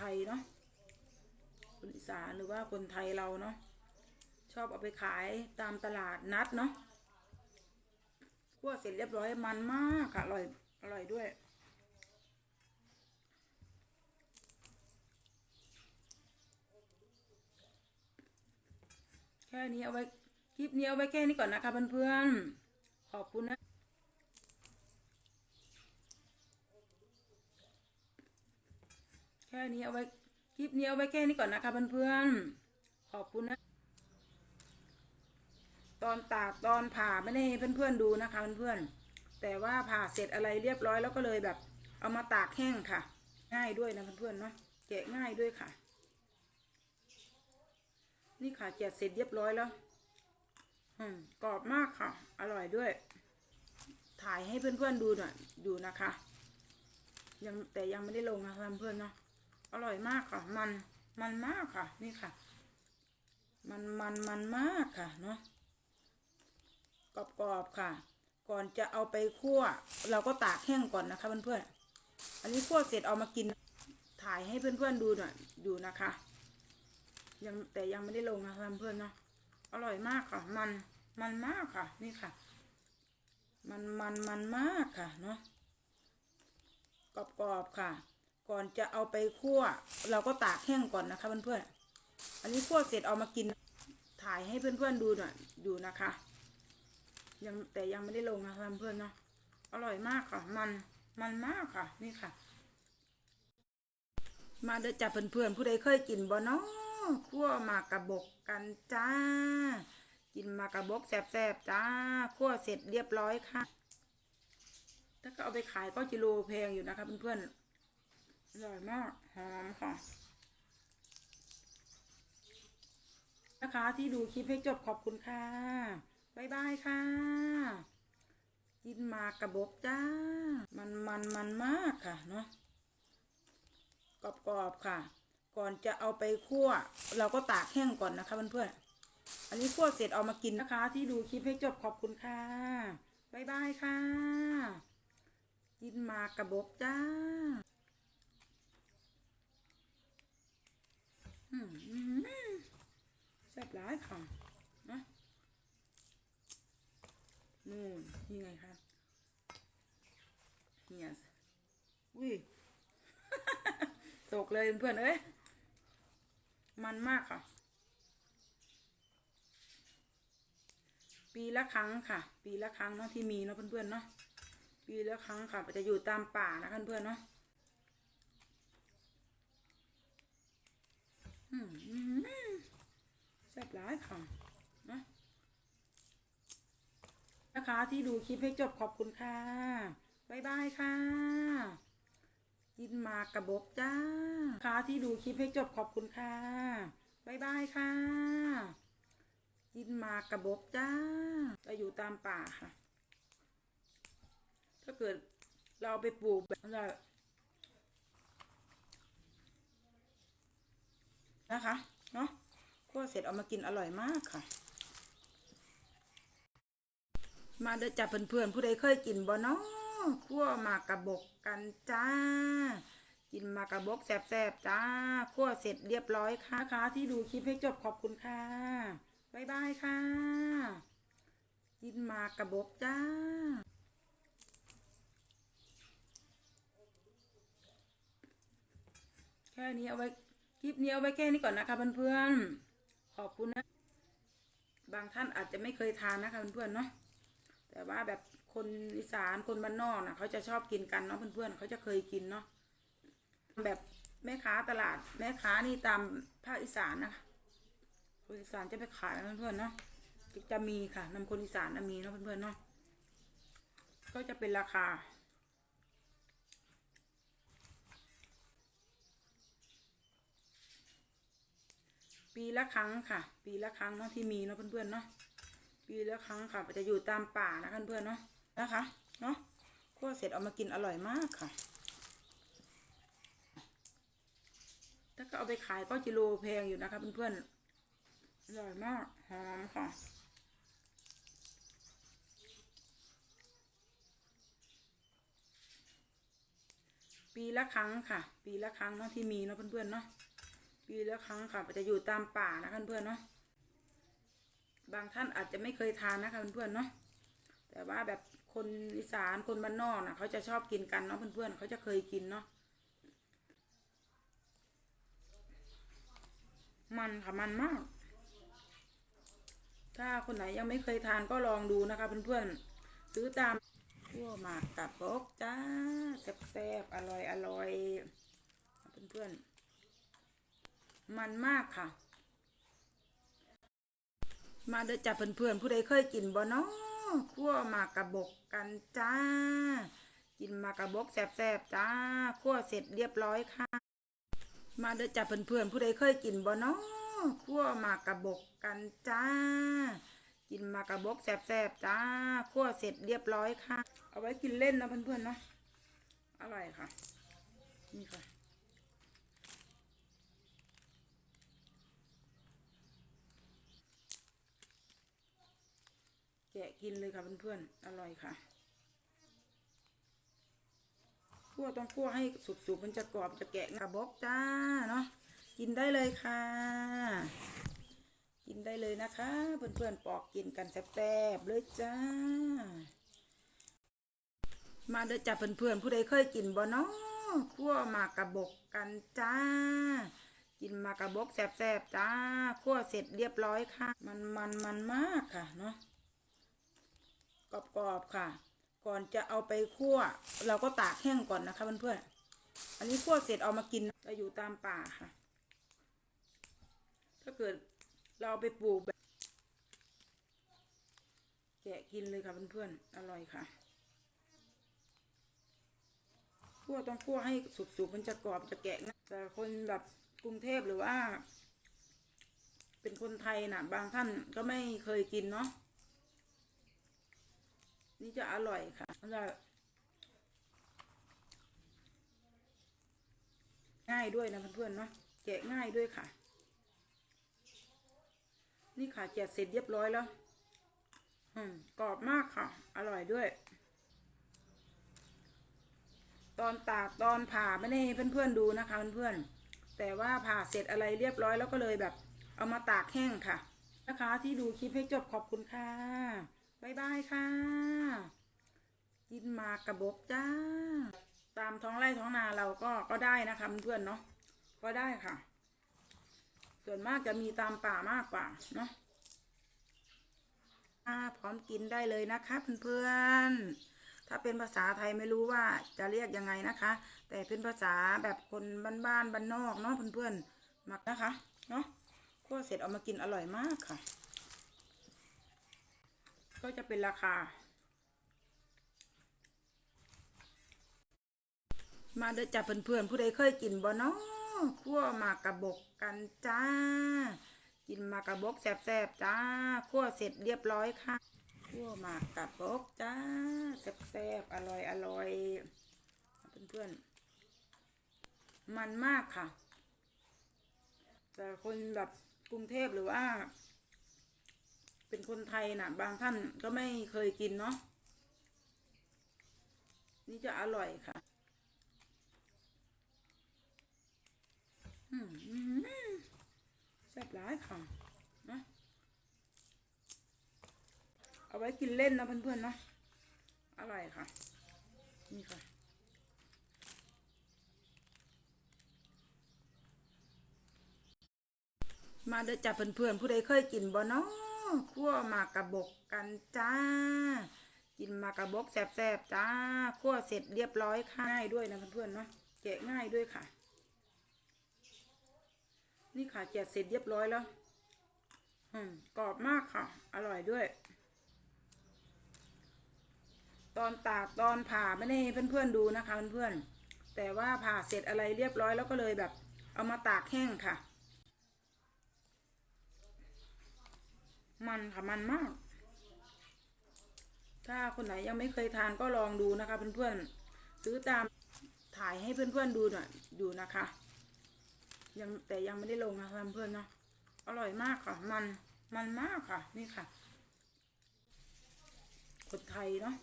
ไทยเนาะคนอีสานหรือว่าคนไทยเราเนาะชอบเอาไปขายตามตลาดนัดเนาะคั่วเสร็จเรียบร้อยมันมากค่ะอร่อยอร่อยด้วยแค่นี้เอาไว้คลิปนี้เอาไว้แค่นี้ก่อนนะคะเพื่อนๆขอบคุณนะ แค่ นี้เอาไว้คลิปนี้เอาไว้แค่นี้ก่อนนะคะเพื่อนๆขอบคุณนะ ตอนตากตอนผ่าไม่ได้ให้เพื่อนๆดูนะคะเพื่อนๆแต่ว่าผ่าเสร็จอะไรเรียบร้อยแล้วก็เลยแบบ เอามาตากแห้งค่ะ ง่ายด้วยนะเพื่อนๆเนาะแกะง่ายด้วยค่ะ นี่ค่ะแกะเสร็จเรียบร้อยแล้วอืมกรอบมากค่ะ อร่อยด้วย ถ่ายให้เพื่อนๆดูหน่อยดูนะคะ ยังแต่ยังไม่ได้ลงนะคะเพื่อนๆเนาะ อร่อยมากค่ะ มันมันมากค่ะ นี่ค่ะ มันมันมันมากค่ะเนาะกรอบๆค่ะ ก่อนจะเอาไปคั่ว เราก็ตากแห้งก่อนนะคะเพื่อนๆอันนี้คั่วเสร็จเอามากินถ่ายให้เพื่อนๆดูหน่อยดูนะคะ ยังแต่ยังไม่ได้ลงนะคะเพื่อนๆเนาะอร่อยมากค่ะ มันมันมากค่ะ นี่ค่ะ มันมันมันมากค่ะเนาะกรอบๆค่ะ ก่อนจะเอาไปคั่ว เราก็ตากแห้งก่อนนะคะเพื่อนๆอันนี้คั่วเสร็จเอามากินถ่ายให้เพื่อนๆดูหน่อยดูนะคะยังแต่ยังไม่ได้ลงนะคะเพื่อนๆเนาะอร่อยมากค่ะ มันมันมากค่ะ นี่ค่ะ มาเด้อจับเพื่อนๆผู้ใดเคยกินบ่เนาะคั่วมากระบกกันจ้า กินมากระบกแซ่บๆจ้าคั่วเสร็จเรียบร้อยค่ะ ถ้าก็เอาไปขายก็กิโลแพงอยู่นะคะเพื่อนๆ อร่อยมากหอมค่ะ นะคะที่ดูคลิปให้จบขอบคุณค่ะ บ๊ายบายค่ะ กินมากระบอกจ้า มันมันมันมากค่ะเนาะกรอบๆค่ะ ก่อนจะเอาไปคั่ว เราก็ตากแห้งก่อนนะคะเพื่อนๆอันนี้คั่วเสร็จเอามากินนะคะ ที่ดูคลิปให้จบขอบคุณค่ะ บ๊ายบายค่ะ กินมากกระบอกจ้า อืมอืมแซ่บหลาย ค่ะนะนู่นนี่ไงคะเนี่ยอุ้ยตกเลยเพื่อนเอ้ยมันมากค่ะ ปีละครั้งค่ะ ปีละครั้งเนาะที่มีเนาะเพื่อนๆเนาะปีละครั้งค่ะจะอยู่ตามป่านะเพื่อนๆเนาะอืมอืมแซ่บหลายค่ะนะนะคะที่ดูคลิปให้จบขอบคุณค่ะบ๊ายบายค่ะ กินมากระบอกจ้าค่ะที่ดูคลิปให้จบขอบคุณค่ะบ๊ายบายค่ะ กินมากระบอกจ้า จะอยู่ตามป่าค่ะ ถ้าเกิดเราไปปลูกแบบนั้นนะคะ เนาะ คั่วเสร็จเอามากินอร่อยมากค่ะ มาเด้อจับเพื่อนๆผู้ใดเคยกินบ่เนาะคั่วหมากกระบอกกันจ้า กินหมากกระบอกแซ่บๆจ้าคั่วเสร็จเรียบร้อยค่ะค่ะที่ดูคลิปให้จบขอบคุณค่ะบ๊ายบายค่ะ กินหมากกระบอกจ้าแค่นี้เอาไว้คลิปนี้เอาไว้แค่นี้ก่อนนะคะเพื่อนๆ ขอบคุณนะ บางท่านอาจจะไม่เคยทานนะคะเพื่อนๆเนาะแต่ว่าแบบคนอีสานคนบ้านนอกนะเขาจะชอบกินกันเนาะเพื่อนๆเขาจะเคยกินเนาะแบบแม่ค้าตลาด แม่ค้านี่ตามภาคอีสานนะคะคนอีสานจะไปขายนะเพื่อนๆเนาะจะมีค่ะนำคนอีสานนะมีเนาะเพื่อนๆเนาะก็จะเป็นราคา ปีละครั้งค่ะ ปีละครั้งเนาะที่มีเนาะเพื่อนๆเนาะปีละครั้งค่ะจะอยู่ตามป่านะเพื่อนๆเนาะนะคะเนาะคั่วเสร็จเอามากินอร่อยมากค่ะถ้าก็เอาไปขายก็กิโลแพงอยู่นะคะเพื่อนๆอร่อยมากหอมค่ะปีปีละครั้งค่ะ ปีละครั้งเนาะที่มีเนาะเพื่อนๆเนาะ ปีละครั้งค่ะจะอยู่ตามป่านะเพื่อนเนาะบางท่านอาจจะไม่เคยทานนะคะเพื่อนเนาะแต่ว่าแบบคนอีสานคนบ้านนอกนะเขาจะชอบกินกันเนาะเพื่อนๆเขาจะเคยกินเนาะมันค่ะมันมาก ถ้าคนไหนยังไม่เคยทานก็ลองดูนะคะเพื่อนๆซื้อตามทั่วหมากกับบกจ้าแซ่บๆอร่อยอร่อยเพื่อนๆ มันมากค่ะ มาเด้อจับเพื่อนๆผู้ใดเคยกินบ่เนาะคั่วหมากกระบกกันจ้า กินหมากกระบกแซ่บๆจ้าคั่วเสร็จเรียบร้อยค่ะ มาเด้อจับเพื่อนๆผู้ใดเคยกินบ่เนาะคั่วหมากกระบกกันจ้า กินหมากกระบกแซ่บๆจ้าคั่วเสร็จเรียบร้อยค่ะ เอาไว้กินเล่นนะเพื่อนๆเนาะอร่อยค่ะ นี่ค่ะ แกะกินเลยค่ะเพื่อนๆ อร่อยค่ะคั่วต้องคั่วให้สุกๆมันจะกรอบจะแกะกระบอกจ้าเนาะกินได้เลยค่ะ กินได้เลยนะคะ เพื่อนๆปอกกินกันแซ่บๆเลยจ้า มาเด้อจ้าเพื่อนๆผู้ใดเคยกินบ่เนาะคั่วมากกระบอกกันจ้ากินมากกระบอกแซ่บๆจ้าคั่วเสร็จเรียบร้อยค่ะ มันมันมันมากค่ะเนาะ กรอบๆค่ะ ก่อนจะเอาไปคั่ว เราก็ตากแห้งก่อนนะคะเพื่อนๆอันนี้คั่วเสร็จเอามากินจะอยู่ตามป่าค่ะ ถ้าเกิดเราไปปลูกแบบแกะกินเลยค่ะเพื่อนๆอร่อยค่ะคั่วต้องคั่วให้สุกๆมันจะกรอบจะแกะนะแต่คนแบบกรุงเทพหรือว่า เป็นคนไทยน่ะบางท่านก็ไม่เคยกินเนาะ นี่จะอร่อยค่ะมันจะง่ายด้วยนะเพื่อนๆเนาะแกะง่ายด้วยค่ะ นี่ค่ะแกะเสร็จเรียบร้อยแล้ว อืมกรอบมากค่ะ อร่อยด้วย ตอนตากตอนผ่าไม่ได้ให้เพื่อนๆดูนะคะเพื่อนๆแต่ว่าผ่าเสร็จอะไรเรียบร้อยแล้วก็เลยแบบ เอามาตากแห้งค่ะ นะคะ ที่ดูคลิปให้จบขอบคุณค่ะ บายบายค่ะ กินมากกระบอกจ้า ตามท้องไร่ท้องนาเราก็ก็ได้นะคะเพื่อนเนาะก็ได้ค่ะ ส่วนมากจะมีตามป่ามากกว่าเนาะพร้อมกินได้เลยนะคะเพื่อนๆ ถ้าเป็นภาษาไทยไม่รู้ว่าจะเรียกยังไงนะคะ แต่เป็นภาษาแบบคนบ้านๆบ้านนอกเนาะเพื่อนๆหมักนะคะเนาะคั่วเสร็จเอามากินอร่อยมากค่ะ ก็จะเป็นราคา มาเด้อจ้าเพื่อนๆผู้ใดเคยกินบ่เนาะคั่วหมากกระบกกันจ้า กินหมากกระบกแซ่บๆจ้าคั่วเสร็จเรียบร้อยค่ะคั่วหมากกระบกจ้าแซ่บๆอร่อยอร่อยเพื่อนๆมันมากค่ะ แต่คนแบบกรุงเทพหรือว่า เป็นคนไทยนะบางท่านก็ไม่เคยกินเนาะนี่จะอร่อยค่ะอืมอืมแซ่บร้ายค่ะนะเอาไว้กินเล่นนะเพื่อนๆเนาะอร่อยค่ะ นี่ค่ะมาเด้อจ้าเพื่อนๆผู้ใดเคยกินบ่เนาะ คั่วหมากกระบกกันจ้า กินหมากกระบกแซ่บๆจ้าคั่วเสร็จเรียบร้อยค่ะง่ายด้วยนะเพื่อนๆเนาะแกะง่ายด้วยค่ะ นี่ค่ะแกะเสร็จเรียบร้อยแล้วอืมกรอบมากค่ะ อร่อยด้วย ตอนตากตอนผ่าไม่ได้ให้เพื่อนๆดูนะคะเพื่อนๆแต่ว่าผ่าเสร็จอะไรเรียบร้อยแล้วก็เลยแบบ เอามาตากแห้งค่ะ มันค่ะมันมาก ถ้าคนไหนยังไม่เคยทานก็ลองดูนะคะเพื่อนๆซื้อตามถ่ายให้เพื่อนๆดูหน่อยดูนะคะ ยังแต่ยังไม่ได้ลงนะคะเพื่อนๆเนาะอร่อยมากค่ะ มันมันมากค่ะ นี่ค่ะคนไทยเนาะ